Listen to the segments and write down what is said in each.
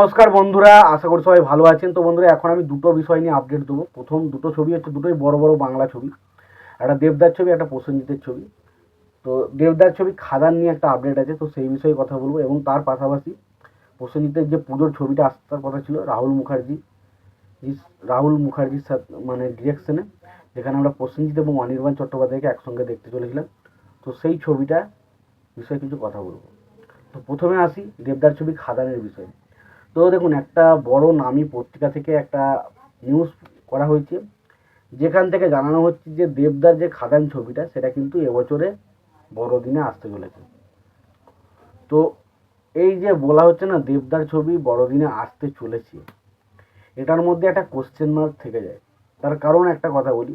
নমস্কার বন্ধুরা, আশা করি সবাই ভালো আছেন। তো বন্ধুরা, এখন আমি দুটো বিষয় নিয়ে আপডেট দেবো। প্রথম দুটো ছবি হচ্ছে, দুটোই বড় বড় বাংলা ছবি। একটা দেবদার ছবি, একটা প্রসেনজিতের ছবি। তো দেবদার ছবি খাদান নিয়ে একটা আপডেট আছে, তো সেই বিষয়ে কথা বলব। এবং তার পাশাপাশি প্রসেনজিতের যে পুজোর ছবিটা আসার কথা ছিল রাহুল মুখার্জি। রাহুল মুখার্জির সাথে মানে ডিরেকশনে যেখানে আমরা প্রসেনজিৎ এবং অনির্বাণ চট্টোপাধ্যায়কে একসঙ্গে দেখতে চলেছিলাম। তো সেই ছবিটা বিষয়ে কিছু কথা বলব। তো প্রথমে আসি দেবদার ছবি খাদানের বিষয়ে। তো দেখুন, একটা বড় নামী পত্রিকা থেকে একটা নিউজ করা হয়েছে, যেখান থেকে জানানো হচ্ছে যে দেবদার যে খাদান ছবিটা, সেটা কিন্তু এবছরে বড়দিনে আসতে চলেছে। তো এই যে বলা হচ্ছে না, দেবদার ছবি বড়দিনে আসতে চলেছে, এটার মধ্যে একটা কোশ্চেন মার্ক থেকে যায়। তার কারণ একটা কথা বলি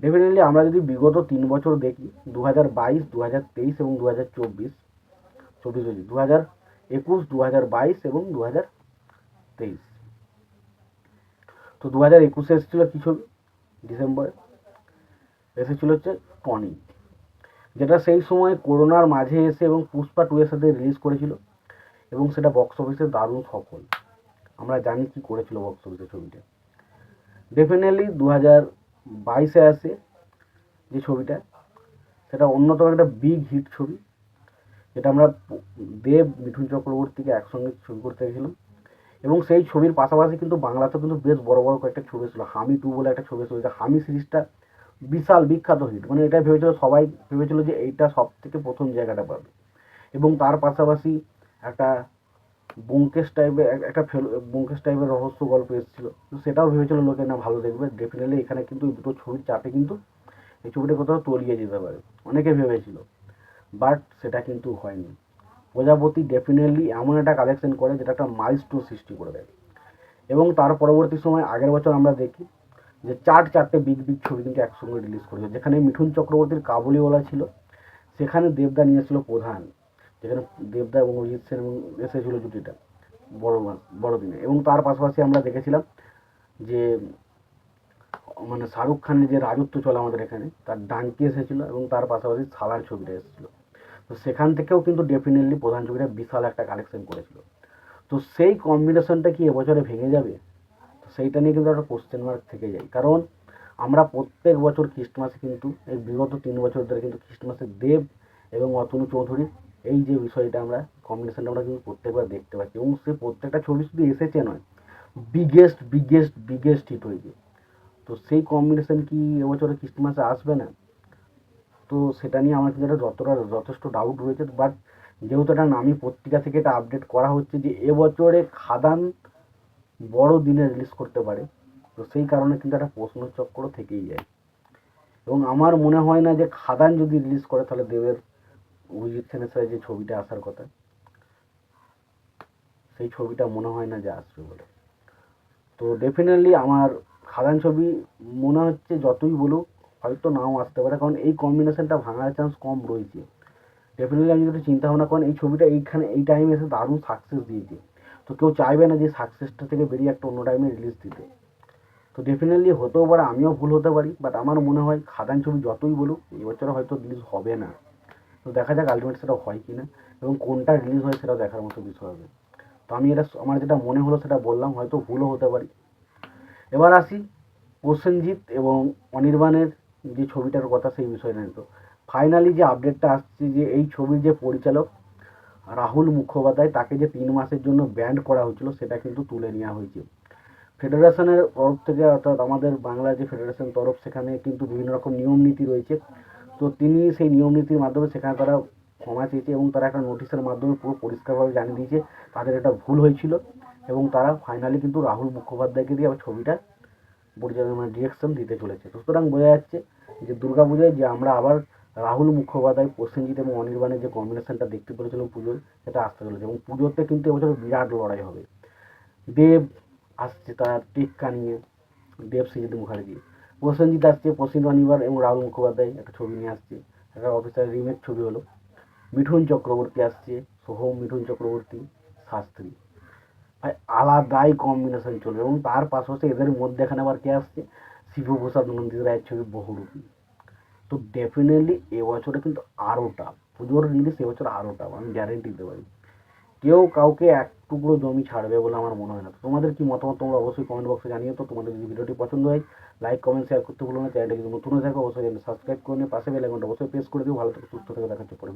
ডেফিনেটলি আমরা যদি বিগত তিন বছর দেখি দু হাজার বাইশ দু হাজার তেইশ এবং দু হাজার চব্বিশ চব্বিশ দু হাজার একুশ দু হাজার বাইশ এবং দু হাজার তেইশ। তো দু হাজার একুশে এসেছিল কি ছবি? ডিসেম্বরে। এসেছিল হচ্ছে টনি, যেটা সেই সময় করোনার মাঝে এসে এবং পুষ্পা টু এর সাথে রিলিজ করেছিল এবং সেটা বক্স অফিসে দারুণ সফল। আমরা জানি কি করেছিল বক্স অফিসে ছবিটা। ডেফিনেটলি দু হাজার বাইশে আসে যে ছবিটা, সেটা অন্যতম একটা বিগ হিট ছবি। যেটা আমরা দেব, মিঠুন চক্রবর্তীকে একসঙ্গে ছবি করতে গেছিলাম। এবং সেই ছবির পাশাপাশি কিন্তু বাংলাতেও কিন্তু বেশ বড় বড় কয়েকটা ছবি ছিল। হামি টু বলে একটা ছবি ছিল। হামি সিরিজটা বিশাল, বিখ্যাত হিট। মানে এটা ভেবেছিল সবাই, ভেবেছিল যে এইটা সব থেকে প্রথম জায়গাটা পাবে। এবং তার পাশাপাশি একটা ব্যোমকেশ টাইপের একটা ফেল- ব্যোমকেশ টাইপের রহস্য গল্প এসেছিল। তো সেটাও ভেবেছিল লোকে, না, ভালো দেখবে। ডেফিনেটলি এখানে কিন্তু দুটো ছবির চাপে কিন্তু এই ছবিটা কোথাও তলিয়ে যেতে পারে। অনেকে ভেবেছিল। বাট সেটা কিন্তু হয়নি। প্রজাপতি ডেফিনেটলি এমন একটা কালেকশন করে যেটা একটা মাইলস্টোন সৃষ্টি করে দেয়। এবং তার পরবর্তী সময়, আগের বছর আমরা দেখি যে চার চারটে বিগ বিগ ছবি কিন্তু একসঙ্গে রিলিজ করেছে। যেখানে মিঠুন চক্রবর্তীর কাবুলিওয়ালা ছিল, সেখানে দেবদা নিয়ে নিয়েছিল প্রধান, যেখানে দেবদা এবং অরিজিৎ সেন এবং এসেছিল জুটিটা বড় বড়দিনে। এবং তার পাশাপাশি আমরা দেখেছিলাম যে মানে শাহরুখ খানের যে রাজত্ব চলে আমাদের এখানে, তার ডানকি এসেছিল এবং তার পাশাপাশি সালার ছবিটা এসেছিল। তো সেখান থেকেও কিন্তু ডেফিনেটলি প্রধান ছবিটা বিশাল একটা কালেকশন করেছিল। তো সেই কম্বিনেশনটা কি এবছরে ভেঙে যাবে? তো সেইটা নিয়ে কিন্তু একটা কোশ্চেন মার্ক থেকে যায়। কারণ আমরা প্রত্যেক বছর খ্রিস্টমাসে কিন্তু, এই বিগত তিন বছর ধরে কিন্তু খ্রিস্টমাসে দেব এবং অতনু চৌধুরীর এই যে বিষয়টা আমরা কম্বিনেশনটা আমরা কিন্তু প্রত্যেকবার দেখতে পাচ্ছি এবং সে প্রত্যেকটা ছবি শুধু এসেছে নয় বিগেস্ট বিগেস্ট বিগেস্ট হিট হয়েছে। তো সেই কম্বিনেশন কি এবছরে খ্রিস্টমাসে আসবে না? তো সেটা নিয়ে আমার কিন্তু একটা যতটা, যথেষ্ট ডাউট রয়েছে। বাট যেহেতু একটা নামি পত্রিকা থেকে এটা আপডেট করা হচ্ছে যে এবছরে খাদান বড় দিনে রিলিজ করতে পারে, তো সেই কারণে কিন্তু একটা প্রশ্নচক্র থেকেই যায়। এবং আমার মনে হয় না যে খাদান যদি রিলিজ করে, তাহলে দেবের অভিজিৎ সেনের সাথে যে ছবিটা আসার কথা, সেই ছবিটা মনে হয় না যে আসবে বলে। তো ডেফিনেটলি আমার খাদান ছবি মনে হচ্ছে যতই বলুক হয়তো নাও আসতে পারে, কারণ এই কম্বিনেশনটা ভাঙার চান্স কম রয়েছে। ডেফিনেটলি আমি যদি চিন্তা ভাবনা করেন, এই ছবিটা এইখানে, এই টাইমে এসে দারুণ সাকসেস দিয়েছে। তো কেউ চাইবে না যে সাকসেসটা থেকে বেরিয়ে একটা অন্য টাইমে রিলিজ দিতে। তো ডেফিনেটলি হতেও পারে, আমিও ভুল হতে পারি বাট আমার মনে হয় খাদান ছবি যতই বলুক এবছরে হয়তো রিলিজ হবে না। তো দেখা যাক আলটিমেট সেটা হয় কি না এবং কোনটা রিলিজ হয় সেটা দেখার মতো বিষয় হবে। তো আমি এটা, আমার যেটা মনে হলো সেটা বললাম, হয়তো ভুলও হতে পারি। এবার আসি, প্রসেনজিৎ এবং অনির্বাণের যে ছবিটার কথা সেই বিষয় নিয়ে তো। ফাইনালি যে আপডেটটা আসছে যে এই ছবির যে পরিচালক রাহুল মুখোপাধ্যায়, তাকে যে তিন মাসের জন্য ব্যান্ড করা হয়েছিল, সেটা কিন্তু তুলে নেওয়া হয়েছে। ফেডারেশনের তরফ থেকে অর্থাৎ আমাদের বাংলা যে ফেডারেশন তরফ, সেখানে কিন্তু বিভিন্ন রকম নিয়ম নীতি রয়েছে। তো তিনি সেই নিয়ম নীতির মাধ্যমে সেখানে তারা ক্ষমা চেয়েছে এবং তারা একটা নোটিশের মাধ্যমে পুরো পরিষ্কারভাবে জানিয়ে দিয়েছে, তাদের এটা ভুল হয়েছিল এবং তারা ফাইনালি কিন্তু রাহুল মুখোপাধ্যায়কে দিয়ে আবার ছবিটা পরিচালনা ডিরেকশন দিতে চলেছে। সুতরাং বোঝা যাচ্ছে যে দুর্গা দুর্গাপূজায় যে আমরা আবার রাহুল মুখোপাধ্যায়, প্রসেনজিৎ এবং অনির্বাণের যে কম্বিনেশনটা দেখতে পেরেছিলাম পুজোয়, সেটা আসতে চলেছে এবং পুজোতে কিন্তু এবছর বিরাট লড়াই হবে। দেব আসছে তার টিক্কা নিয়ে, দেব সৃজিত মুখার্জি। প্রসেনজিৎ আসছে, প্রসেনজিৎ অনির্বাণ এবং রাহুল মুখোপাধ্যায় একটা ছবি নিয়ে আসছে। একটা অফিসার রিমেক ছবি হলো। মিঠুন চক্রবর্তী আসছে, সোহম মিঠুন চক্রবর্তী, শাস্ত্রী। আলাদাই কম্বিনেশন চলবে এবং তার পাশাপাশি এদের মধ্যে এখানে আবার কে আসছে? শিবপ্রসাদ নন্দিত রায়ের ছবি বহুরূপী। তো ডেফিনেটলি এবছরে কিন্তু আরও টাফ পুজোর রিলিজ এবছর আরও টাফ আমি গ্যারেন্টি দিতে পারি। কেউ কাউকে এক টুকরো জমি ছাড়বে বলে আমার মনে হয় না। তোমাদের কি মতামত তোমরা অবশ্যই কমেন্ট বক্সে জানিও তো। তোমাদের যদি ভিডিওটি পছন্দ হয় লাইক কমেন্ট শেয়ার করতে ভুলো না। চ্যানেলটা যদি নতুন থাকে, অবশ্যই সাবস্ক্রাইব করে নিয়ে পাশে বেল আইকনটা অবশ্যই প্রেস করে দিও। ভালো থেকে, সুস্থ থেকে। দেখাচ্ছে পরে